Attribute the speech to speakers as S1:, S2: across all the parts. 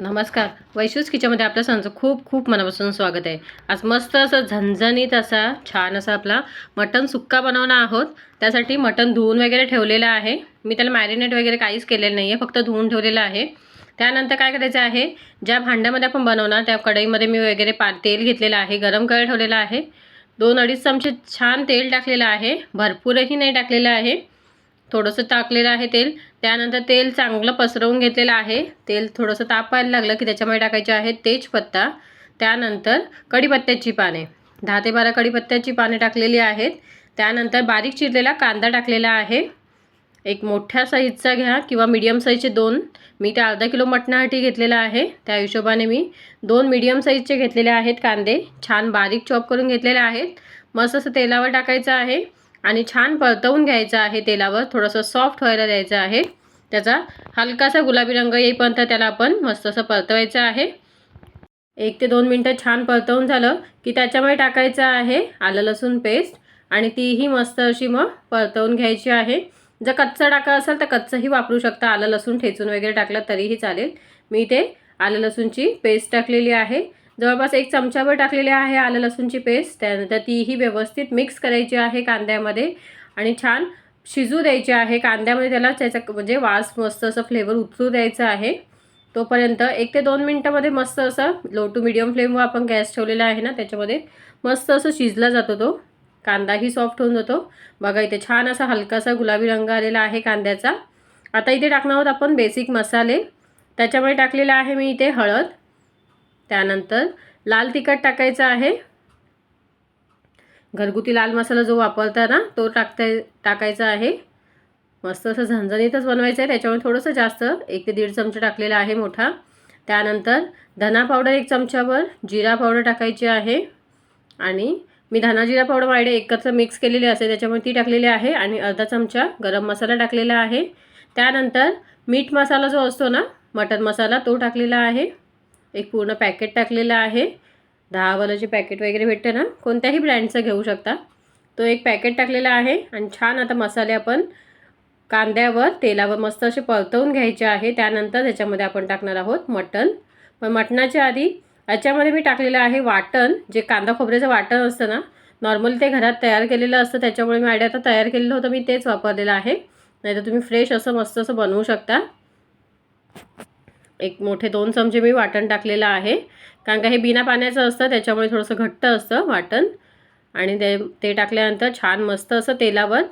S1: नमस्कार. वैशूस किचनमध्ये आपल्या सणाचं खूप खूप मनापासून स्वागत आहे. आज मस्त असं झणझणीत असा छान असा आपला मटन सुक्का बनवणार आहोत. त्यासाठी मटन धुवून वगैरे ठेवलेलं आहे. मी त्याला मॅरिनेट वगैरे काहीच केलेलं नाही आहे फक्त धुवून ठेवलेलं आहे. त्यानंतर काय करायचं आहे ज्या भांड्यामध्ये आपण बनवणार त्या कढईमध्ये मी वगैरे पा तेल घेतलेलं आहे गरम करायला ठेवलेलं आहे. दोन अडीच चमचे छान तेल टाकलेलं आहे. भरपूरही नाही टाकलेलं आहे. थोडंसं टाकलेलं आहे तेल. त्यानंतर तेल चांगलं पसरवून घेतलेलं आहे. तेल थोडंसं तापायला लागलं की त्याच्यामध्ये टाकायचे आहे तेजपत्ता. त्यानंतर कढीपत्त्याची पाने. दहा ते बारा कढीपत्त्याची पाने टाकलेली आहेत. त्यानंतर बारीक चिरलेला कांदा टाकलेला आहे. एक मोठ्या साईजचा घ्या किंवा मीडियम साईजचे दोन. मी त्या अर्धा किलो मटणासाठी घेतलेला आहे. त्या हिशोबाने मी दोन मीडियम साईजचे घेतलेले आहेत कांदे. छान बारीक चॉप करून घेतलेले आहेत. मस्त असं तेलावर टाकायचं आहे. आणि छान परतवून घ्यायचं आहे तेलावर. थोडंसं सॉफ्ट व्हायला द्यायचं आहे. त्याचा हलकासा गुलाबी रंग येईपर्यंत त्याला आपण मस्त असं परतवायचं आहे. एक ते दोन मिनटं छान परतवून झालं की त्याच्यामध्ये टाकायचं आहे आलं लसूण पेस्ट आणि तीही मस्त अशी मग परतवून घ्यायची आहे. जर कच्चं टाका असेल तर कच्चंही वापरू शकता. आलं लसूण ठेचून वगैरे टाकलं तरीही चालेल. मी ते आलं लसूणची पेस्ट टाकलेली आहे. जवळपास एक चमचाभर टाकलेले आहे आलं लसूणची पेस्ट. त्यानंतर तीही व्यवस्थित मिक्स करायची आहे कांद्यामध्ये. आणि छान शिजू द्यायची आहे. कांद्यामध्ये त्याला त्याचा म्हणजे वास मस्त असं फ्लेवर उतरू द्यायचं आहे. तोपर्यंत एक ते दोन मिनटामध्ये मस्त असं लो टू मिडियम फ्लेमवर आपण गॅस ठेवलेला आहे ना त्याच्यामध्ये मस्त असं शिजला जातो तो. कांदाही सॉफ्ट होऊन जातो. बघा इथे छान असा हलकासा गुलाबी रंग आलेला आहे कांद्याचा. आता इथे टाकणार आहोत आपण बेसिक मसाले. त्याच्यामध्ये टाकलेला आहे मी इथे हळद. त्यानंतर लाल तिखट टाकायचं आहे. घरगुती लाल मसाला जो वापरता ना तो टाकता टाकायचा आहे. मस्त असं झणझणीतच बनवायचं आहे. त्याच्यामुळे थोडंसं जास्त एक ते दीड चमचा टाकलेला आहे मोठा. त्यानंतर धना पावडर एक चमच्यावर जिरा पावडर टाकायची आहे. आणि मी धना जिरा पावडर माझ्याकडे एकत्र मिक्स केलेली असेल त्याच्यामुळे ती टाकलेली आहे. आणि अर्धा चमचा गरम मसाला टाकलेला आहे. त्यानंतर मीठ मसाला जो असतो ना मटन मसाला तो टाकलेला आहे. एक पूर्ण पॅकेट टाकलेलं आहे. दहा वालाचे पॅकेट वगैरे भेटते ना? कोणत्याही ब्रँडचं घेऊ शकता. तो एक पॅकेट टाकलेला आहे आणि छान आता मसाले आपण कांद्यावर तेलावर मस्त असे परतवून घ्यायचे आहे. त्यानंतर त्याच्यामध्ये आपण टाकणार आहोत मटण. पण मटणाच्या आधी याच्यामध्ये मी टाकलेलं आहे वाटण. जे कांदा खोबऱ्याचं वाटण असतं ना? नॉर्मली ते घरात तयार केलेलं असतं. त्याच्यामुळे मी आयडिया आता तयार केलेलं होतं. मी तेच वापरलेलं आहे. नाहीतर तुम्ही फ्रेश असं मस्त असं बनवू शकता. एक मोठे दोन चमचे मी वाटण टाकलेलं आहे. कारण का हे बिना पाण्याचं असतं त्याच्यामुळे थोडंसं घट्ट असतं वाटण. आणि ते ते टाकल्यानंतर छान मस्त असं तेलावर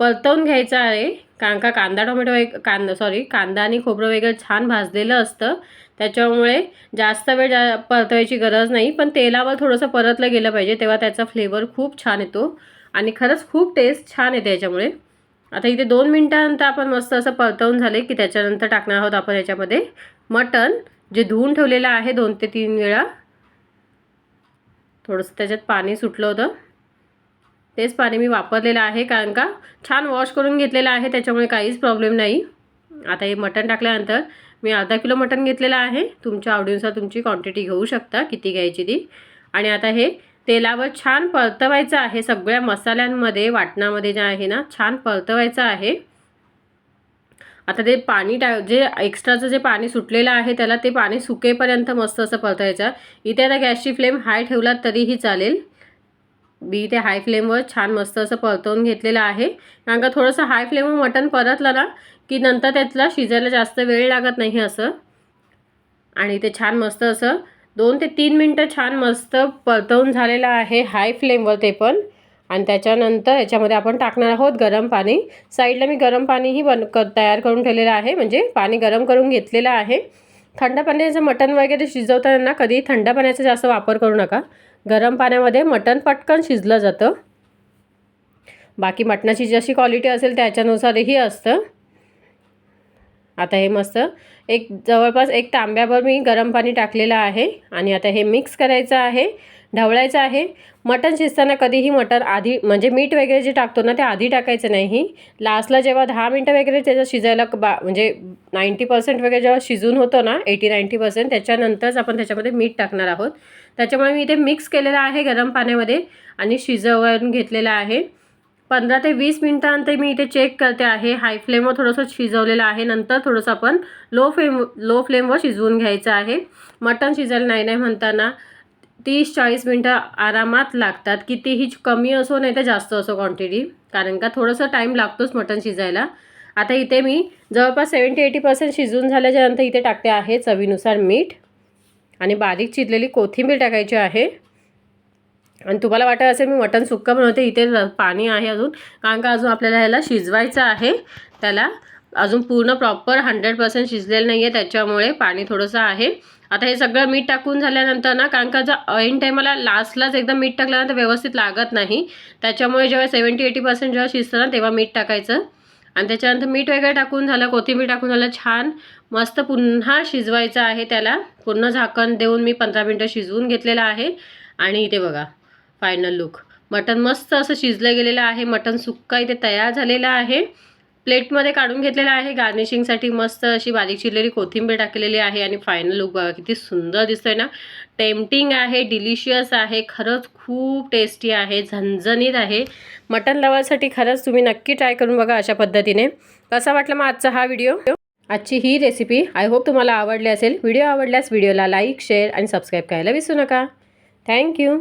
S1: परतवून घ्यायचं आहे. कारण का कांदा टोमॅटो वेग कांदा सॉरी कांदा आणि खोबरं वगैरे छान भाजलेलं असतं. त्याच्यामुळे जास्त वेळ जा परतवायची गरज नाही. पण तेलावर थोडंसं परतलं गेलं पाहिजे तेव्हा त्याचा फ्लेवर खूप छान येतो. आणि खरंच खूप टेस्ट छान येते याच्यामुळे. आता इथे दोन मिनटानंतर आपण मस्त असं परतवून झाले की त्याच्यानंतर टाकणार आहोत आपण याच्यामध्ये मटण जे धुवून ठेवलेलं आहे दोन ते तीन वेळा. थोडंसं त्याच्यात पाणी सुटलं होतं. तेच पाणी मी वापरलेलं आहे कारण का छान वॉश करून घेतलेलं आहे त्याच्यामुळे काहीच प्रॉब्लेम नाही. आता हे मटण टाकल्यानंतर मी अर्धा किलो मटण घेतलेलं आहे. तुमच्या आवडीनुसार तुमची क्वांटिटी घेऊ शकता किती घ्यायची ती. आणि आता हे तेलावर छान परतवायचं आहे. सगळ्या मसाल्यांमध्ये वाटणामध्ये जे आहे ना छान परतवायचं आहे. आता ते पाणी टा जे एक्स्ट्राचं जे पाणी सुटलेलं आहे त्याला ते पाणी सुकेपर्यंत मस्त असं परतायचं इथे आता गॅसची फ्लेम हाय ठेवलात तरीही चालेल. मी ते हाय फ्लेमवर छान मस्त असं परतवून घेतलेलं आहे. कारण का थोडंसं हाय फ्लेमवर मटण परतलं ना की नंतर त्यातला शिजायला जास्त वेळ लागत नाही असं. आणि ते छान मस्त असं दोन ते तीन मिनटं छान मस्त परतवून झालेलं आहे हाय फ्लेमवर ते पण. आणि त्याच्यानंतर याच्यामध्ये आपण टाकणार आहोत गरम पाणी. साईडला मी गरम पाणीही बन क तयार करून ठेवलेलं आहे. म्हणजे पाणी गरम करून घेतलेलं आहे. थंड पाण्याचं मटण वगैरे शिजवताना कधी थंड पाण्याचा जास्त वापर करू नका. गरम पाण्यामध्ये मटण पटकन शिजलं जातं. बाकी मटणाची जशी क्वालिटी असेल त्याच्यानुसारही असतं. आता हे मस्त. एक जवळपास एक तांब्याभर मी गरम पाणी टाकलेलं आहे आणि आता हे मिक्स करायचं आहे ढवळायचं आहे. मटण शिजताना कधीही मटण आधी म्हणजे मीठ वगैरे जे टाकतो ना ते आधी टाकायचं नाही. लास्टला जेव्हा दहा मिनटं वगैरे त्याचं शिजायला बा म्हणजे नाईंटी पर्सेंट वगैरे जेव्हा शिजून होतो ना एटी नाईंटी पर्सेंट त्याच्यानंतरच आपण त्याच्यामध्ये मीठ टाकणार आहोत. त्याच्यामुळे मी इथे मिक्स केलेलं आहे गरम पाण्यामध्ये आणि शिजवून घेतलेलं आहे. पंधरा ते वीस मिनटानंतर मी इथे चेक करते आहे. हाय फ्लेमवर थोडंसं शिजवलेलं आहे. नंतर थोडंसं आपण लो फ्लेम लो फ्लेमवर शिजवून घ्यायचं आहे. मटण शिजायला नाही नाही म्हणताना तीस चाळीस मिनटं आरामात लागतात. कितीही कमी असो नाही तर जास्त असो क्वांटिटी कारण का थोडंसं टाईम लागतोच मटण शिजायला. आता इथे मी जवळपास सेवन्टी एटी पर्सेंट शिजून झाल्याच्यानंतर इथे टाकते आहे चवीनुसार मीठ. आणि बारीक चिरलेली कोथिंबीर टाकायची आहे. आणि तुम्हाला वाटत असेल मी मटण सुक्का बनवते इथे पाणी आहे अजून. कारण का अजून आपल्याला ह्याला शिजवायचं आहे. त्याला अजून पूर्ण प्रॉपर हंड्रेड पर्सेंट शिजलेलं नाही आहे त्याच्यामुळे पाणी थोडंसं आहे. आता हे सगळं मीठ टाकून झाल्यानंतर ना कारण का जर ऐन टायमाला लास्टलाच एकदम मीठ टाकल्यानंतर व्यवस्थित लागत नाही. त्याच्यामुळे जेव्हा सेवन्टी एटी पर्सेंट जेव्हा शिजतं ना तेव्हा मीठ टाकायचं. आणि त्याच्यानंतर मीठ वगैरे टाकून झालं कोथिंबीर टाकून झालं छान मस्त पुन्हा शिजवायचं आहे त्याला. पूर्ण झाकण देऊन मी पंधरा मिनटं शिजवून घेतलेलं आहे. आणि इथे बघा. Final look. मटण मस्त असं शिजलं गेलेलं आहे. मटण सुक्का इथे तयार झालेलं आहे. प्लेटमध्ये काढून घेतलेलं आहे. गार्निशिंगसाठी मस्त अशी बारीक चिरलेली कोथिंबीर टाकलेली आहे आणि फायनल लुक बघा किती सुंदर दिसतोय ना. टेम्पटिंग आहे डिलिशियस आहे खरंच खूप टेस्टी आहे झणझणीत आहे. मटण लवासाठी खरंच तुम्ही नक्की ट्राय करून बघा अशा पद्धतीने. कसा वाटला मग आजचा हा व्हिडिओ? आजची ही रेसिपी आय होप तुम्हाला आवडली असेल. व्हिडिओ आवडल्यास व्हिडिओला लाईक शेअर आणि सबस्क्राईब करायला विसरू नका. थँक्यू